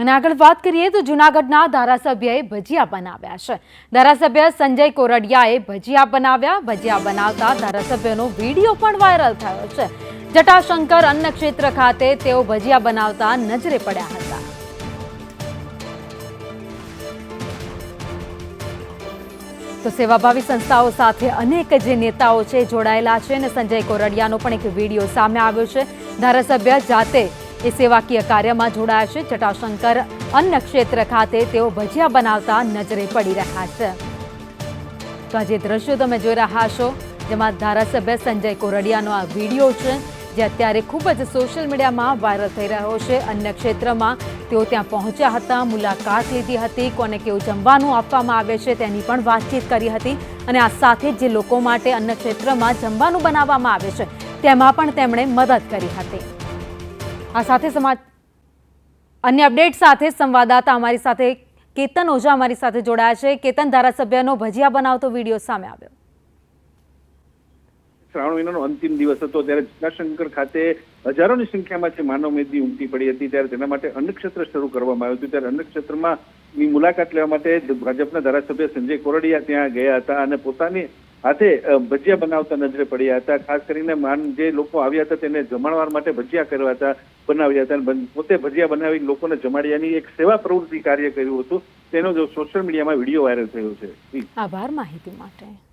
અને આગળ વાત કરીએ તો જૂનાગઢના ધારાસભ્યએ ભજીયા બનાવ્યા છે. ધારાસભ્ય સંજય કોરડિયાએ ભજીયા બનાવ્યા. ભજીયા બનાવતા ધારાસભ્યનો વીડિયો પણ વાયરલ થયો છે. જટાશંકર અન્ન ક્ષેત્ર ખાતે તેઓ ભજીયા બનાવતા નજરે પડ્યા હતા. તો સેવાભાવી સંસ્થાઓ સાથે અનેક જે નેતાઓ છે જોડાયેલા છે અને સંજય કોરડિયાનો પણ એક વીડિયો સામે આવ્યો છે. ધારાસભ્ય જાતે એ સેવાકીય કાર્યમાં જોડાયા છે. જટાશંકર અન્ન ક્ષેત્ર ખાતે તેઓ ભજીયા બનાવતા નજરે પડી રહ્યા છે. તો આ જે દ્રશ્યો તમે જોઈ રહ્યા છો, જેમાં ધારાસભ્ય સંજય કોરડિયાનો આ વીડિયો છે, જે અત્યારે ખૂબ જ સોશિયલ મીડિયામાં વાયરલ થઈ રહ્યો છે. અન્ય ક્ષેત્રમાં તેઓ ત્યાં પહોંચ્યા હતા, મુલાકાત લીધી હતી, કોને કેવું જમવાનું આપવામાં આવે છે તેની પણ વાતચીત કરી હતી અને આ સાથે જ જે લોકો માટે અન્ય ક્ષેત્રમાં જમવાનું બનાવવામાં આવે છે, તેમાં પણ તેમણે મદદ કરી હતી. આ સાથે સમાજ અન્ય અપડેટ સાથે સંવાદદાતા અમારી સાથે કેતન ઓઝા અમારી સાથે જોડાયા છે. કેતન, ધારાસભ્યનો ભજીયા બનાવતો વીડિયો સામે આવ્યો. શ્રાવણ મહિનાનો અંતિમ દિવસ હતો ત્યારે જટાશંકર ખાતે હજારોની સંખ્યામાં જે માનવ મેદી ઉમટી પડી હતી ત્યારે તેના માટે અન્નક્ષેત્ર શરૂ કરવામાં આવ્યું હતું. ત્યારે અન્નક્ષેત્રમાં ની મુલાકાત લેવા માટે ભાજપના ધારાસભ્ય સંજય કોરડિયા ત્યાં ગયા હતા અને પોતાની હાથે ભજીયા બનાવતા નજરે પડ્યા હતા. ખાસ કરીને માન જે લોકો આવ્યા હતા તેને જમાડવા માટે ભજીયા કરવા હતા, બનાવ્યા હતા. પોતે ભજીયા બનાવી લોકોને જમાડ્યાની એક સેવા પ્રવૃત્તિ કાર્ય કર્યું હતું. તેનો જો સોશિયલ મીડિયામાં વીડિયો વાયરલ થયો છે. આભાર માહિતી માટે.